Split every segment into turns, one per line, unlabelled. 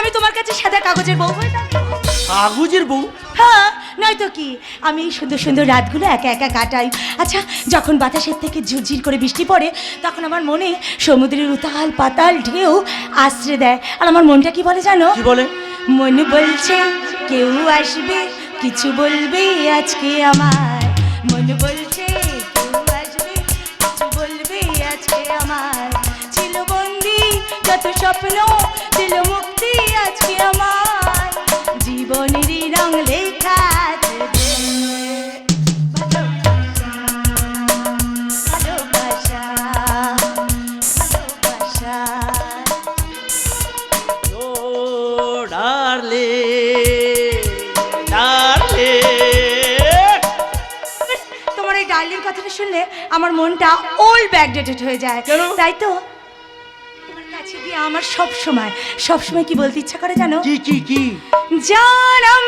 আমি তোমার কাছে সাদা কাগজের বউ হয়ে থাকব
কাগজের বউ?
হ্যাঁ নয়তো কি? আমি এই সুন্দর সুন্দর রাতগুলো একা একা কাটাই। আচ্ছা যখন বাতাসের থেকে ঝুরঝির করে বৃষ্টি পড়ে তখন আমার মনে সমুদ্রের উতাল পাতাল ঢেউ আশ্রে দেয়। আর আমার মনটা কি বলে জানো?
কি বলে?
মন বলছে কেউ আসবে কিছু বলবে আজকে আমার মন বলছে কেউ আসবে কিছু বলবে আজকে আমার ছিল বন্দি যত স্বপ্ন তোমার এই ডার্লিং কথাটা শুনলে আমার মনটা ওল্ড ব্যাকডেটেড হয়ে যায়? তাই তো? তোমার কাছে গিয়ে আমার সব সময় সব সময় কি বলতে ইচ্ছা করে জানো?
কি কি কি?
জানম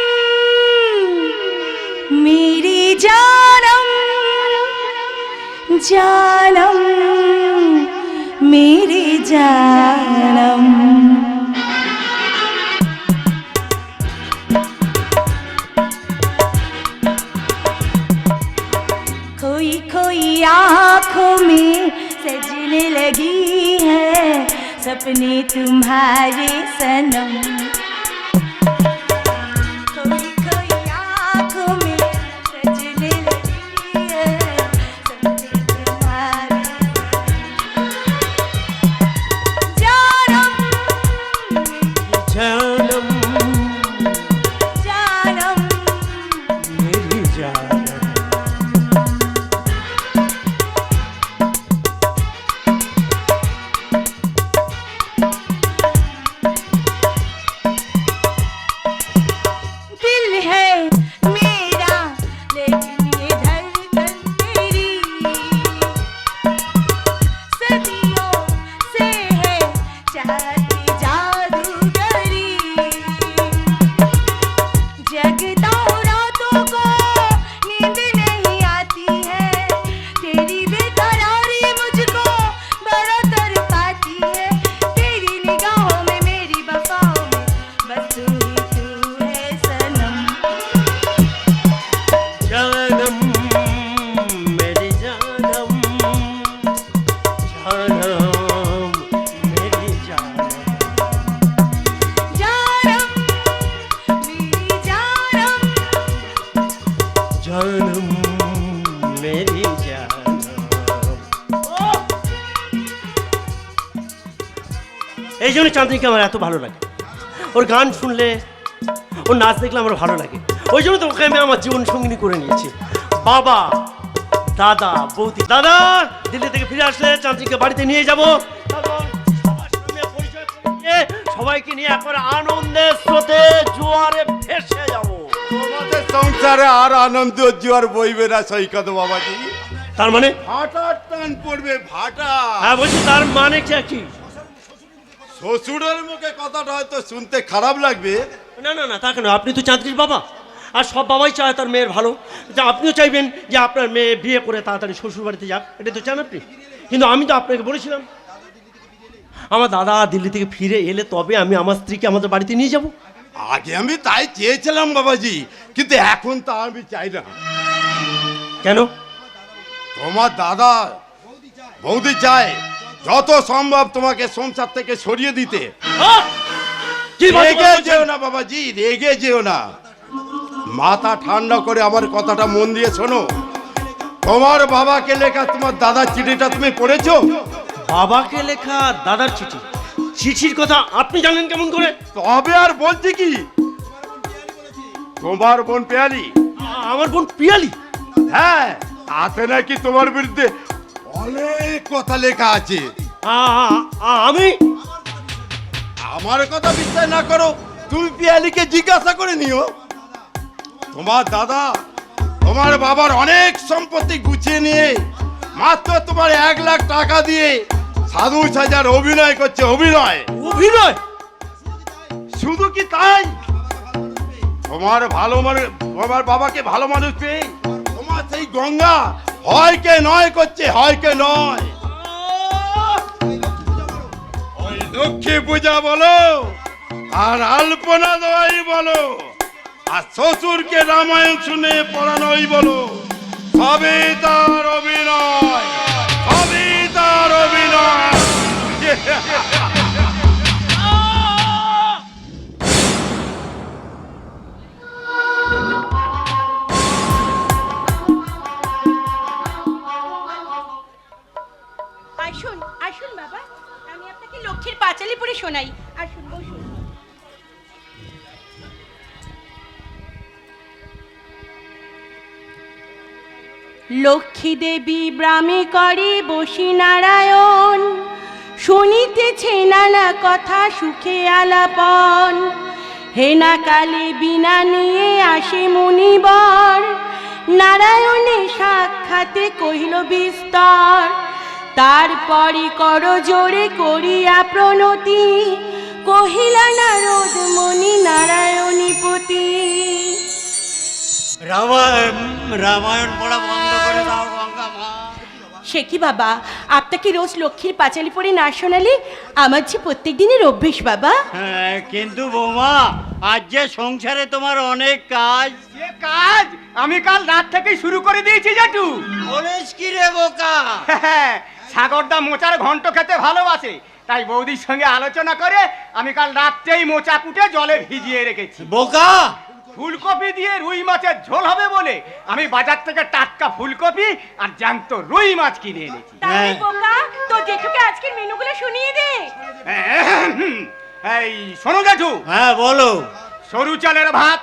মেরি জানম জানম মেরি জানম। में सजने लगी है सपने तुम्हारे सनम।
এত ভালো লাগে। ওর গান শুনলে ওর নাচ দেখলে আমার ভালো লাগে। ওই জন্য তো ওকে আমি আমার জীবন সঙ্গিনী করে নিয়েছি। বাবা দাদা বৌদি দাদা দিল্লি থেকে ফিরে আসলে চাঁদনিকে বাড়িতে নিয়ে যাব। সবাইকে নিয়ে একবার আনন্দের স্রোতে জোয়ারে ভেসে যাব।
তোমাদের সংসারে আর আনন্দ জোয়ার বইবে না সৈকত বাবাজি।
তার মানে?
ভাটার টান পড়বে ভাটা।
হ্যাঁ বলছি তার মানে কি কি?
শ্বশুরের মুখে কথাটা হয়তো শুনতে খারাপ লাগবে।
না না না তা কেন? আপনি তো চাঁদকির বাবা। আর সব বাবাই চায় তার মেয়ের ভালো। যে আপনিও চাইবেন যে আপনার মেয়ে বিয়ে করে তাড়াতাড়ি শ্বশুর বাড়িতে যাক? এটা তো চান আপনি। কিন্তু আমি তো আপনাকে বলেছিলাম। আমার দাদা দিল্লি থেকে ফিরে এলে তবে আমি আমার স্ত্রীকে আমাদের বাড়িতে নিয়ে যাব।
আগে আমি তাই চেয়েছিলাম বাবাজি কিন্তু এখন তা আমি চাই না।
কেন?
তোমার দাদা বৌদি চায়। যত সম্ভব তোমাকে সংসার থেকে সরিয়ে দিতে।
কি
রেগে যেও না বাবাজি রেগে যেও না। মাথা ঠান্ডা করে আমার কথাটা মন দিয়ে শোনো। তোমার বাবাকে লেখা তোমার দাদার চিঠিটা তুমি পড়েছো?
বাবাকে লেখা দাদার চিঠি। চিঠির কথা আপনি জানেন কেমন করে?
তবে আর বলছি কি? তোমার বোন পেয়ালি।
আমার বোন পিয়ালি?
হ্যাঁ তাতে নাকি তোমার বিরুদ্ধে অনেক কথা লেখা আছে।
আমি?
আমার কথা বিশ্বাস না করো তুমি পিয়ালিকে জিজ্ঞাসা করে নিও। তোমার দাদা তোমার বাবার অনেক সম্পত্তি গুছিয়ে নিয়ে মাত্র তোমার এক লাখ টাকা দিয়ে সাধু সাজার অভিনয় করছে অভিনয়।
অভিনয়?
শুধু কি তাই? তোমার ভালো মানুষ তোমার বাবাকে ভালো মানুষ পেয়ে তোমার সেই গঙ্গা হয় কে নয় করছে হয় কে নয়। লক্ষ্মী পূজা বলো, আর আলপনা দেওয়াই বলো, আর শ্বশুরকে রামায়ণ শুনে পড়ানোই বলো, সবে তার অভিনয়।
পাঁচালি পড়ে শোনাই। আসুন বসুন লক্ষ্মী দেবী ব্রামে করে বসি নারায়ণ, শুনিতেছে নানা কথা সুখে আলাপন। হেনা কালে বিনা নিয়ে আসে মুনিবর, নারায়ণে সাক্ষাতে কহিল বিস্তর। তারপরে কর জোরে করিয়া প্রণতি কহিলা নারদ মণি নারায়ণী পতি।
রামায়ণ রামায়ণ পড়া বন্ধ করে দাও গঙ্গা মা।
সে কি বাবা আপনাকে রোজ লক্ষ্মীর পাঁচালি পড়ে না শোনালে? আমার যে প্রত্যেক দিনের অভ্যেস বাবা।
হ্যাঁ, কিন্তু বৌমা আজ যে সংসারে তোমার অনেক কাজ।
যে কাজ? আমি কাল রাত থেকে শুরু করে দিয়েছি জাটু।
বলিস কি রে বোকা?
সাগরদা মোচার ঘন্ট খেতে ভালোবাসে। তাই বৌদির সঙ্গে আলোচনা করে আমি কাল রাত্রেই মোচা কুটে জলে ভিজিয়ে রেখেছি।
বোকা!
ফুলকপি দিয়ে রুই মাছের ঝোল হবে বলে আমি বাজার থেকে টাটকা ফুলকপি আর জ্যান্ত রুই মাছ কিনে এনেছি।
হ্যাঁ।
বোকা তো জেঠুকে আজকের মেনুগুলো শুনিয়ে দে।
এই শোনো জেঠু।
হ্যাঁ বলো।
সরু চালের ভাত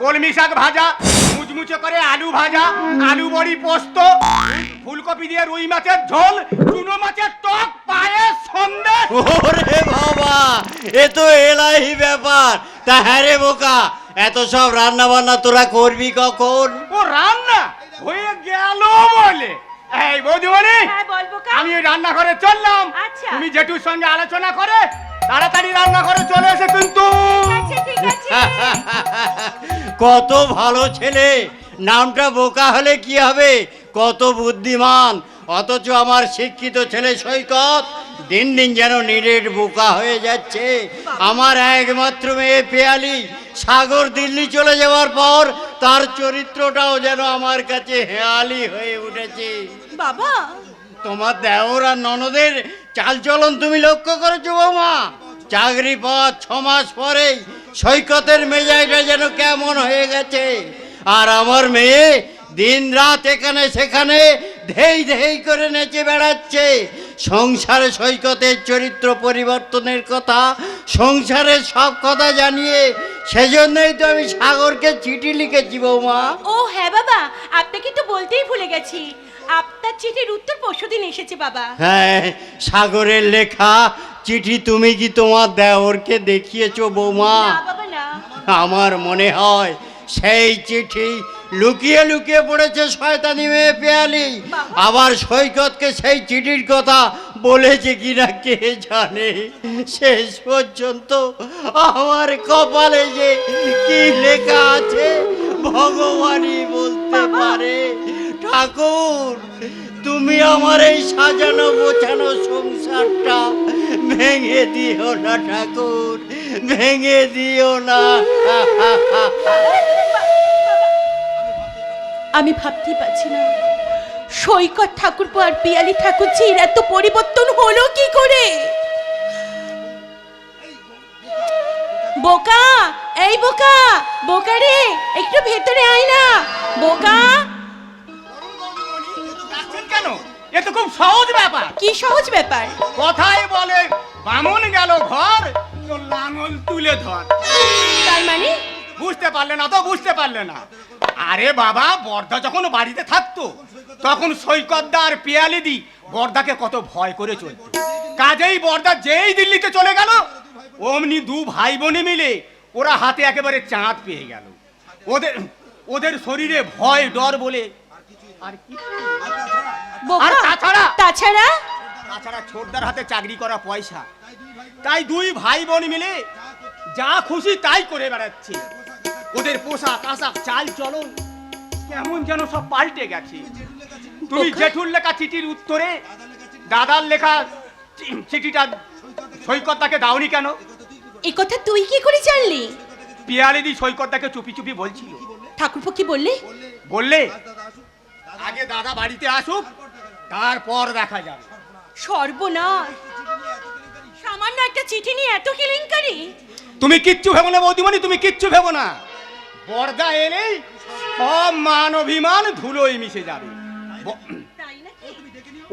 কলমি শাক ভাজা মুচমুচে করে আলু ভাজা আলু বড়ি পোস্ত ফুলকপি দিয়ে রুই মাছের ঝোল চুনো মাছের টক পায়েস সন্দেশ।
ওরে বাবা এ তো এলাহি ব্যাপার। তা হ্যাঁ রে বোকা এত সব রান্না বান্না তোরা করবি কখন?
ও রান্না? হয়ে গেল বলে। এই বৌদিমণি
হ্যাঁ
আমি ওই রান্নাঘরে চললাম।
আচ্ছা।
তুমি জেঠুর সঙ্গে আলোচনা করে তাড়াতাড়ি রান্নাঘরে চলে এসে কিন্তু।
আচ্ছা
কত ভালো ছেলে। নামটা বোকা হলে কি হবে? কত বুদ্ধিমান। অথচ আমার শিক্ষিত ছেলে সৈকত দিন দিন যেন নিরেট বোকা হয়ে যাচ্ছে। আমার একমাত্র মেয়ে পেয়ালি সাগর দিল্লি চলে যাওয়ার পর তার চরিত্রটাও যেন আমার কাছে হেয়ালি হয়ে উঠেছে।
বাবা
তোমার দেওর আর ননদের চালচলন তুমি লক্ষ্য করেছ বৌমা? চাকরি পাওয়ার ছ মাস পরেই সৈকতের মেজাজটা যেন কেমন হয়ে গেছে। আর আমার মেয়ে দিন রাত এখানে সেখানে ধেই ধেই করে নেচে বেড়াচ্ছে। সংসারে সৈকতের চরিত্র পরিবর্তনের কথা, সংসারের সব কথা জানিয়ে সেজন্যই তো আমি সাগরকে চিঠি লিখেছি বৌমা।
ও হ্যাঁ বাবা, আপনাকে তো বলতেই ভুলে গেছি। আপনার চিঠির উত্তর পরশুদিন এসেছে বাবা।
হ্যাঁ সাগরের লেখা চিঠি তুমি কি তোমার দেওরকে দেখিয়েছো বৌমা?
না বাবা না।
আমার মনে হয় সেই চিঠি লুকিয়ে লুকিয়ে পড়েছে শয়তানি মেয়ে পেয়ালি। আবার সৈকতকে সেই চিঠির কথা বলেছে কিনা কে জানে? শেষ পর্যন্ত আমার কপালে যে কি লেখা আছে ভগবানই বলতে পারে। ঠাকুর, তুমি আমার এই সাজানো গোছানো সংসারটা ভেঙে দিও না ঠাকুর, ভেঙে দিও না।
আমি ভাবতেই পারছি না। সৈকত ঠাকুর আর পিয়ালি ঠাকুর যে এত পরিবর্তন হলো কি করে? বোকা, এই বোকা বোকা রে, একটু ভেতরে আয় না। বোকা
কেন? এ তো খুব সহজ ব্যাপার।
কি সহজ ব্যাপার?
কথাই বলে বামন গেল ঘর তো লাঙল তুলে ধর।
তার মানে?
বুঝতে পারলে না তো বুঝতে পারলে না। আরে বাবা বর্দা যখন বাড়িতে থাকতো তখন সৈকতদা আর পিয়ালিদি বর্দাকে কত ভয় করে চলত। কাজেই বর্দা যেই দিল্লিতে চলে গেল অমনি দু ভাই বোনে মিলে ওরা হাতে একেবারে চাঁদ পেয়ে গেল। ওদের ওদের শরীরে ভয় ডর বলে আর কি? আর তাছাড়া?
তাছাড়া?
তাছাড়া ছোটদার হাতে চাকরি করা পয়সা। তাই দুই ভাই বোন মিলে যা খুশি তাই করে বেড়াচ্ছে। ওদের পোশাক আশাক চাল চলন কেমন যেন সব পাল্টে গেছে। তুমি। জেঠুর লেখা চিঠির উত্তরে দাদার লেখা চিঠিটা সৈকতটাকে দাওনি কেন?
এই কথা তুই কি করে জানলি?
পিয়ালি দি সৈকতদাকে চুপি চুপি বলছিল।
ঠাকুরপো কি বললে?
বললে আগে দাদা বাড়িতে আসুক তারপর দেখা যাবে।
সর্বনাশ। সামান্য একটা চিঠি নিয়ে এত কেলেঙ্কারি।
তুমি কিচ্ছু ভেবো না বৌদিমণি তুমি কিচ্ছু ভেবো না। বর্দা এলেই সব মান অভিমান ধুলোয় মিশে যাবে।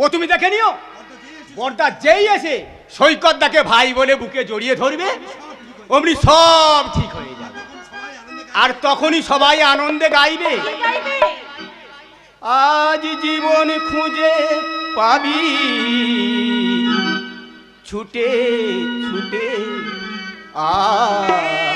ও তুমি দেখে নিও। বর্দা যেই এসে সৈকতদাকে ভাই বলে বুকে জড়িয়ে ধরবে অমনি সব ঠিক হয়ে যাবে। আর তখনই সবাই আনন্দে গাইবে।
গাইবে?
আজ জীবন খুঁজে পাবি। ছুটে ছুটে আ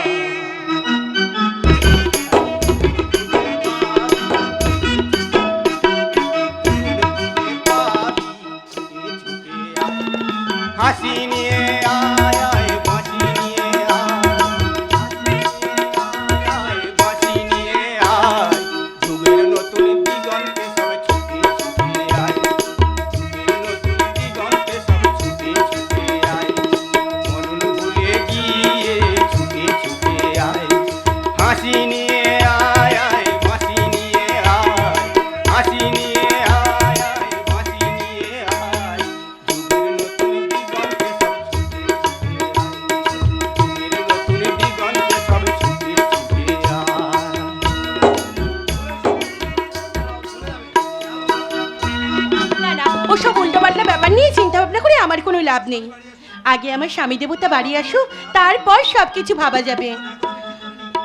দেবতা বাড়ি আসুক তারপর সব কিছু ভাবা যাবে।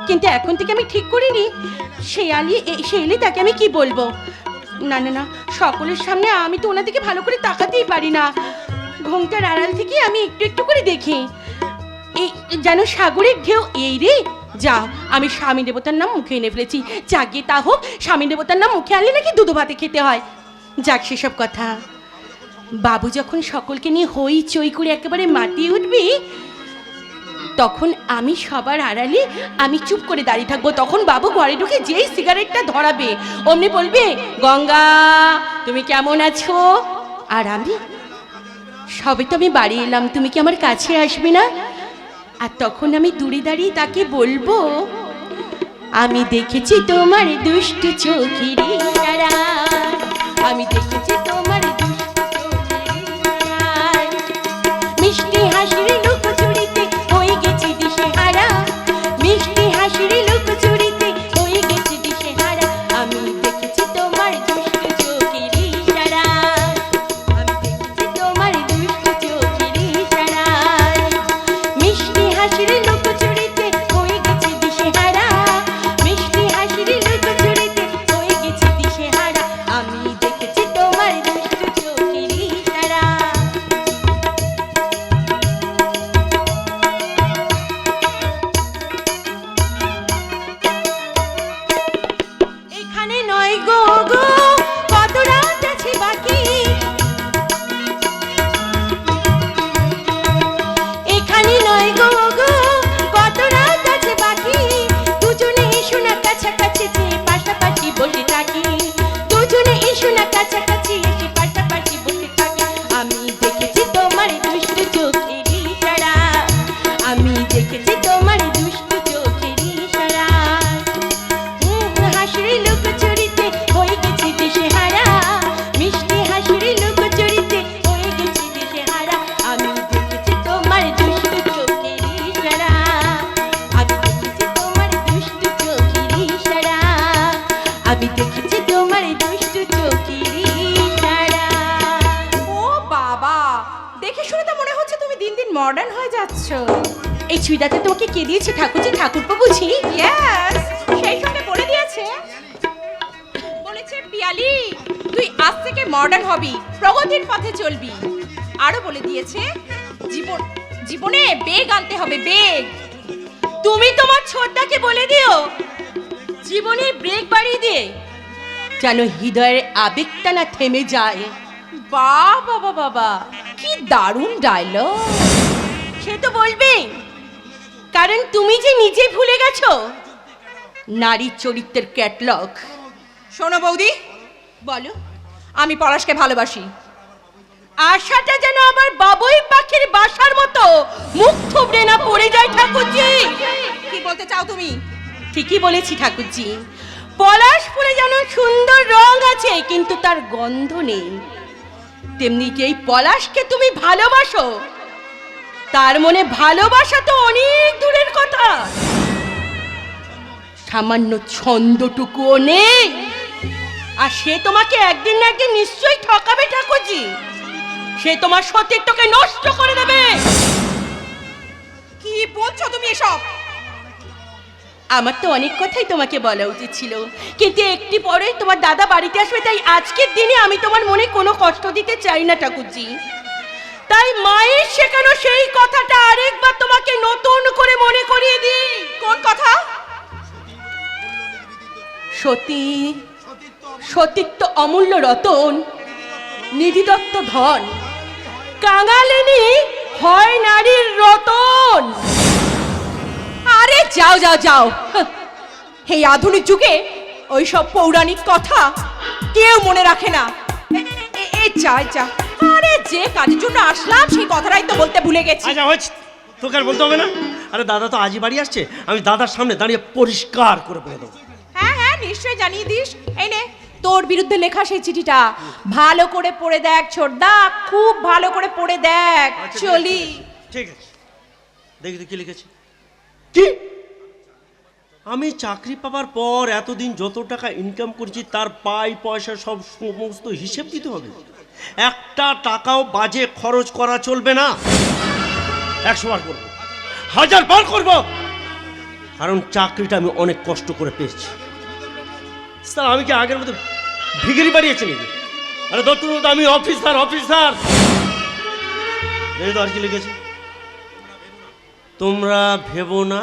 কিন্তু এখন থেকে আমি ঠিক করিনি। সে আলি সে এলে তাকে আমি কি বলব? না না না, সকলের সামনে আমি তো ওনাদিকে ভালো করে তাকাতেই পারি না। ঘুমটার আড়াল থেকে আমি একটু একটু করে দেখি। এই যেন সাগরের ঢেউ, এই রে যা আমি স্বামী দেবতার নাম মুখে এনে ফেলেছি। জাগে তা হোক, স্বামী দেবতার নাম মুখে আনলে নাকি দুধ ভাতে খেতে হয়। যাক সেসব কথা। বাবু যখন সকলকে নিয়ে হই চই করে একেবারে মাতিয়ে উঠবি, তখন আমি সবার আড়ালে আমি চুপ করে দাঁড়িয়ে থাকব। তখন বাবু ঘরে ঢুকে যেই সিগারেটটা ধরাবে, অমনি বলবে, গঙ্গা, তুমি কেমন আছো? আর আমি, সবে তো আমি বাড়ি এলাম, তুমি কি আমার কাছে আসবে না? আর তখন আমি দূরে দাঁড়িয়ে তাকে বলব, আমি দেখেছি তোমার দুষ্টু চোখের আমি দেখেছি তোমার এই চুড়িদারটা তোমাকে কে দিয়েছে? ঠাকুরজি, ঠাকুরপো বুঝি
ইয়েস সেই সঙ্গে বলে দিয়েছে। বলেছে, পিয়ালি, তুই আজ থেকে মডার্ন হবি, প্রগতির পথে চলবি। আরও বলে দিয়েছে, জীবন, জীবনে বেগ আনতে হবে, বেগ।
তুমি তোমার ছোটদাকে বলে দিও জীবনে ব্রেক বাড়িয়ে দিয়ে, যেন হৃদয়ের আবেগটা না থেমে যায়।
বাবা বাবা বাবা কি দারুণ ডায়লগ
সে তো বলবে কারণ তুমি যে নিজে ভুলে গেছো? নারী চরিত্রের ক্যাটলগ
শোনো বৌদি,
বলো,
আমি পলাশকে ভালোবাসি।
আশাটা যেন আমার বাবুই পাখির বাসার মতো। মুখ থুবড়ে না পড়ে যায় ঠাকুরজি।
কি বলতে চাও তুমি?
ঠিকই বলেছি ঠাকুরজি। পলাশ ফুলে যেন সুন্দর রং আছে, কিন্তু তার গন্ধ নেই। তেমনি যেই পলাশকে তুমি ভালোবাসো তার মনে ভালোবাসা তো অনেক দূরের কথা। সামান্য ছন্দটুকুও নেই। আর সে তোমাকে একদিন না একদিন নিশ্চয়ই ঠকাবে ঠাকুরজি। সে তোমার সতীত্বকে নষ্ট করে দেবে।
কি বলছো তুমি এসব?
আমার তো অনেক কথাই তোমাকে বলা উচিত ছিল। কিন্তু একটি পরে তোমার দাদা বাড়িতে আসবে তাই আজকের দিনে আমি তোমার মনে কোনো কষ্ট দিতে চাই না ঠাকুরজি। তাই মায়ের শেখানো সেই কথাটা আরেকবার তোমাকে নতুন করে মনে করিয়ে দিই।
কোন কথা?
সতী, সতীত্ব অমূল্য রতন, নিধিদত্ত ধন। কাঙালিনী হয় নারীর রতন।
আরে যাও যাও যাও। এই আধুনিক যুগে ওই সব পৌরাণিক কথা কেউ মনে রাখে না। এ- এ- এ, যা যা। আরে যে কাজের জন্য আসলাম সেই কথাটাই তো বলতে ভুলে গেছি।
আচ্ছা হয়েছে। তোকে আর বলতে হবে না? আরে দাদা তো আজই বাড়ি আসছে আমি দাদার সামনে দাঁড়িয়ে পরিষ্কার করে বলে দেবো।
হ্যাঁ হ্যাঁ নিশ্চয়ই জানিয়ে দিস। এই নে তোর বিরুদ্ধে লেখা সেই চিঠিটা। ভালো করে পড়ে দেখ ছোটদা খুব ভালো করে পড়ে দেখ।
আচ্ছা,
চলি।
ঠিক আছে। দেখি তো কি লিখেছে। কি? আমি চাকরি পাবার পর এতদিন যত টাকা ইনকাম করছি, তার পাই পয়সা সব সমস্ত হিসেব দিতে হবে। একটা টাকাও বাজে খরচ করা চলবে না। একশো বার করব। হাজার বার করব। কারণ চাকরিটা আমি অনেক কষ্ট করে পেয়েছি। স্যার, আমি কি আগের মতো ভিগিরি বাড়িয়েছি নাকি? আরে দত্ত আমি অফিসার অফিসার আর কি লিখেছে? তোমরা ভেবো না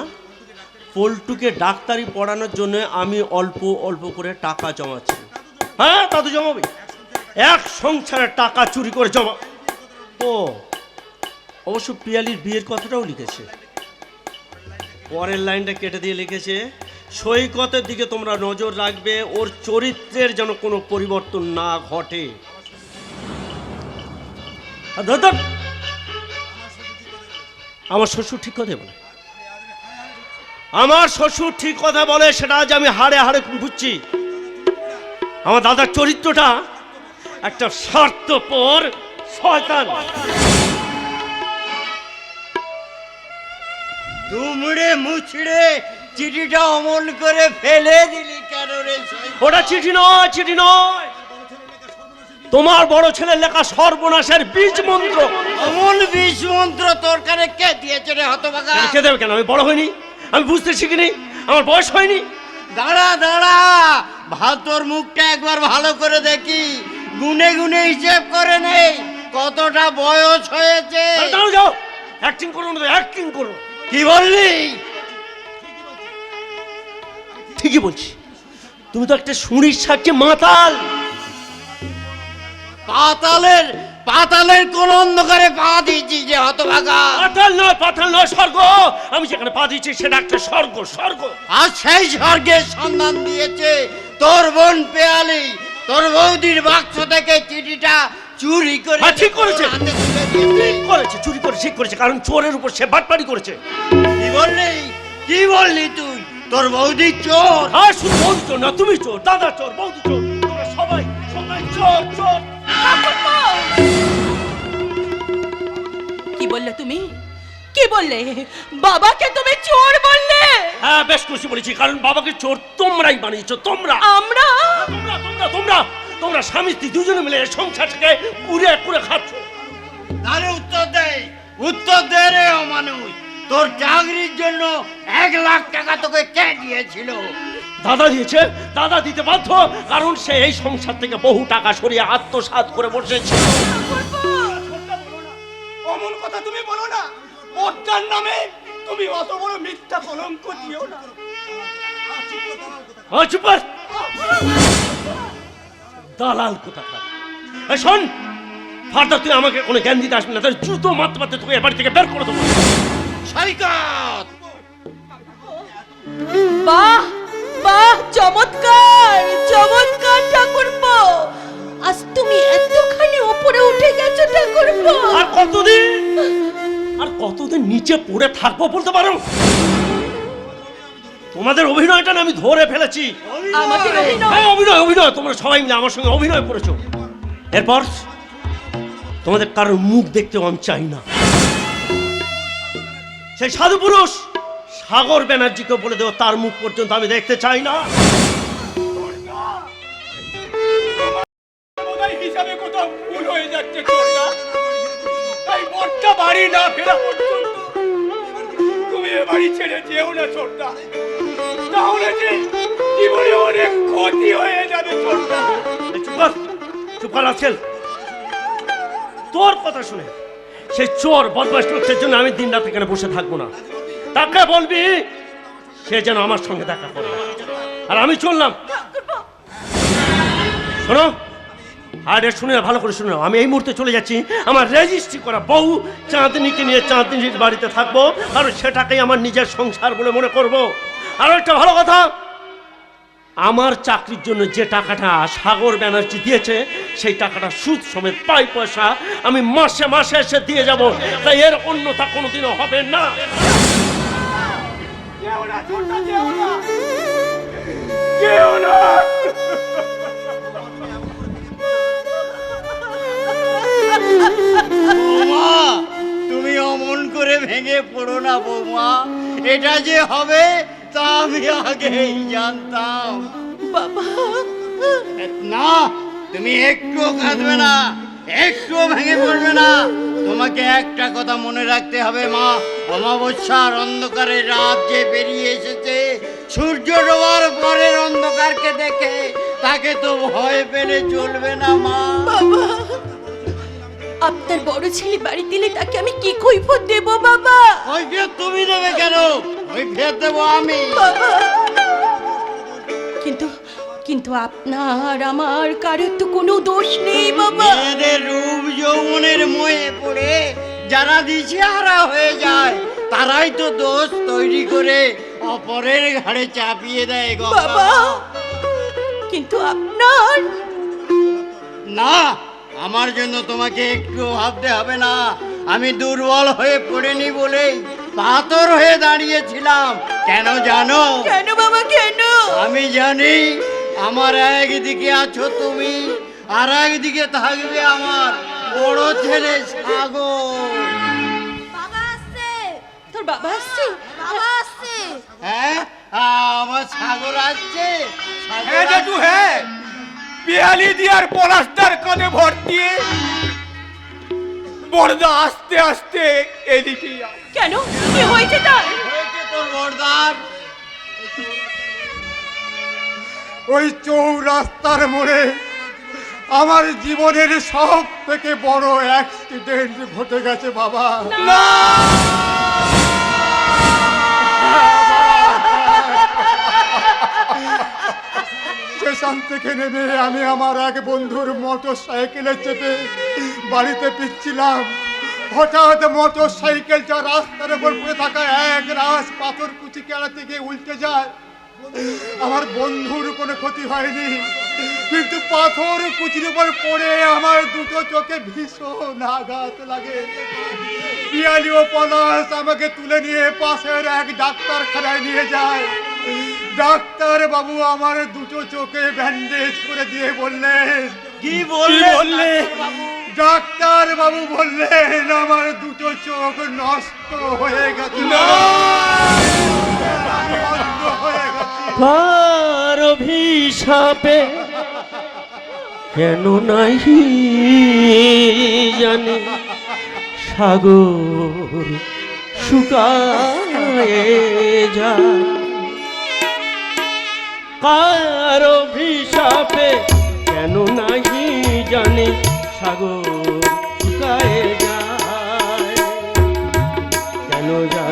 পল্টুকে ডাক্তারি পড়ানোর জন্য আমি অল্প অল্প করে টাকা জমাচ্ছি। হ্যাঁ তা তো জমাবে। এক সংসারের টাকা চুরি করে জমা। ও, অবশ্য পিয়ালির বিয়ের কথাটাও লিখেছে। পরের লাইনটা কেটে দিয়ে লিখেছে, সৈকতের দিকে তোমরা নজর রাখবে, ওর চরিত্রের যেন কোনো পরিবর্তন না ঘটে। আমার শ্বশুর ঠিক কথা বলে। আমার শ্বশুর ঠিক কথা বলে সেটা আজ আমি হাড়ে হাড়ে বুঝছি। আমার দাদার চরিত্রটা একটা স্বার্থপর শয়তান।
দুমড়ে মুচড়ে চিঠিটা অমল করে ফেলে দিলি কেন রে
ওটা চিঠি নয় চিঠি নয়। তোমার বড় ছেলের লেখা সর্বনাশের বীজ মন্ত্র।
অমল বিষ মন্ত্র তোর কানে কে দিয়েছে রে হতভাগা?
কে দেবে কেন? আমি বড় হইনি। আমি বুঝতে শিখিনি আমার বয়স হয়নি।
দাঁড়া দাঁড়া ভাতর মুখটা একবার ভালো করে দেখি। গুনে গুনে হিসেব করে নেই কতটা বয়স হয়েছে।
দাঁড়াও যাও। অ্যাক্টিং করো না অ্যাক্টিং করো।
কি বললি?
ঠিকই বলছি। তুমি তো একটা শুঁড়ির সাক্ষী মাতাল।
পাতালের পাতালের কোন অন্ধকারে পা দিয়েছি যে হতভাগা।
পাতাল নয় পাতাল নয় স্বর্গ। আমি যেখানে পা দিচ্ছি সেটা একটা স্বর্গ স্বর্গ।
আর সেই স্বর্গের সন্ধান দিয়েছে তোর বোন পেয়ালি। তোর বৌদির বাক্স থেকে চিঠিটা চুরি করে
হ্যাঁ, ঠিক করেছে।
দিয়েছে।
ঠিক করেছে চুরি করে ঠিক করেছে কারণ চোরের উপর সে বাটপাড়ি করেছে।
কি বললি? কি বললি তুই? তোর বৌদি চোর।
আর শুধু বৌদি চোর না তুমি চোর দাদা চোর বৌদি চোর। তোমরা সবাই সবাই চোর চোর।
কি বললে তুমি? কি বললে? বাবাকে তুমি চোর বললে?
হ্যাঁ বেশ খুশি বলেছি কারণ বাবাকে চোর তোমরাই বানিয়েছো তোমরা।
আমরা?
তোমরা তোমরা তোমরা তোমরা স্বামী স্ত্রী দুজনে মিলে এই সংসারটাকে পুরে পুরে খাচ্ছ।
তাহলে উত্তর দে উত্তর দে রে অমানুষ। তোর চাকরির জন্য এক লাখ টাকা তোকে কে দিয়েছিল?
দাদা দিয়েছে দাদা দিতে বাধ্য কারণ সে এই সংসার থেকে বহু টাকা সরিয়ে আত্মসাৎ করে বসেছে।
অমন কথা তুমি বলো না। পদ্মার নামে তুমি অত বড় মিথ্যা কলঙ্ক দিও না।
ও, চুপ দালাল কোথাকার? শোন ফার্দার তুই আমাকে কোনো জ্ঞান দিতে আসবি না। তাহলে জুতো মারতে মারতে তোকে এ বাড়ি থেকে বের করে দেবো
সৈকত
নিচে পড়ে থাকব বলতে পারো? তোমাদের অভিনয়টা না আমি ধরে ফেলেছি। হ্যাঁ অভিনয় অভিনয়। তোমরা সবাই মিলে আমার সঙ্গে অভিনয় করেছ। এরপর তোমাদের কারোর মুখ দেখতেও আমি চাই না। সেই সাধু পুরুষ সাগর ব্যানার্জিকে বলে দেবো তার মুখ পর্যন্ত আমি দেখতে চাই না।
না চোরটা। তাহলে যে জীবনে অনেক ক্ষতি হয়ে যাবে চোরটা।
এই চুপ কর চুপ কর আজকেল তোর কথা শুনে সেই চোর বদমাস লোকদের জন্য আমি দিন রাত এখানে বসে থাকব না। তাকে বলবি সে যেন আমার সঙ্গে দেখা করে। আর আমি চললাম। শোনো আর শুনে ভালো করে শুনে আমি এই মুহূর্তে চলে যাচ্ছি আমার রেজিস্ট্রি করা বউ চাঁদনিকে নিয়ে চাঁদনির বাড়িতে থাকব আর সেটাকেই আমার নিজের সংসার বলে মনে করব। আর একটা ভালো কথা, আমার চাকরির জন্য যে টাকাটা সাগর ব্যানার্জি দিয়েছে, সেই টাকাটা সুদ সমেত পাই পয়সা আমি মাসে মাসে এসে দিয়ে যাব। তাই এর অন্যতা কোনোদিনও হবে না।
যেও না।
করে পড়ো না বৌমা। এটা যে হবে তা আমি আগেই জানতাম।
বাবা।
না তুমি একটুও কাঁদবে না একটুও ভেঙে পড়বে না। তোমাকে একটা কথা মনে রাখতে হবে মা। অমাবস্যার অন্ধকারে রাত যে বেরিয়ে এসেছে সূর্য ডোবার পরের অন্ধকারকে দেখে তাকে তো ভয় পেলে চলবে না মা।
বাবা। আপনার বড় ছেলে বাড়ি দিলে তাকে আমি কি কৈফত দেব বাবা?
ওই ফের তুমি দেবে কেন? ওই ফের দেবো আমি।
কিন্তু কিন্তু আপনার আমার কারোর তো কোনো দোষ নেই বাবা।
মেয়েদের রূপ যৌবনের মোয়ে পড়ে যারা দিশেহারা হয়ে যায় তারাই তো দোষ তৈরি করে অপরের ঘাড়ে চাপিয়ে দেয় গো
বাবা কিন্তু আপনার
না আমার জন্য তোমাকে একটু ভাবতে হবে না। আমি দুর্বল হয়ে পড়েনি বলেই পাথর হয়ে দাঁড়িয়েছিলাম। কেন জানো?
কেন বাবা কেন?
আমি জানি আমার একদিকে আছো তুমি আর একদিকে থাকবে আমার বড় ছেলে সাগর।
বাবা আসছে।
তোর বাবা আসছে?
বাবা আসছে।
হ্যাঁ আ, আমার সাগর
হ্যাঁ
আসছে।
হ্যাঁ পিয়ালি দিয়ার পলাশটার কাঁধে ভর দিয়ে বড়দা আস্তে আস্তে এদিকে
কেন? কি হয়েছে তার?
বর্দার
ওই চৌরাস্তার মোড়ে আমার জীবনের সব থেকে বড় অ্যাক্সিডেন্ট ঘটে গেছে বাবা। স্টেশন থেকে নেমে আমি আমার এক বন্ধুর মোটর সাইকেলে চেপে বাড়িতে ফিরছিলাম। হঠাৎ মোটর সাইকেলটা রাস্তার উপর পড়ে থাকা এক রাস পাথর কুচি কেড়াতে গিয়ে উল্টে যায়। আমার বন্ধুর কোনো ক্ষতি হয়নি। কিন্তু পাথর কুচির উপর পড়ে আমার দুটো চোখে ভীষণ আঘাত লাগে। পিয়ালি ও পলাশ আমাকে তুলে নিয়ে পাশের এক ডাক্তার ডাক্তারখানায় নিয়ে যায়। ডাক্তার বাবু আমার দুটো চোখে ব্যান্ডেজ করে দিয়ে বললেন
কি বললে
বললে? ডাক্তার বাবু বললেন আমার দুটো চোখ নষ্ট হয়ে গেছে।
কার অভিশাপে কেন নাহি জানি সাগর শুকায়ে যায়। কার অভিশাপে কেন নাহি জানি সাগর শুকায়ে যায়। কেন জানি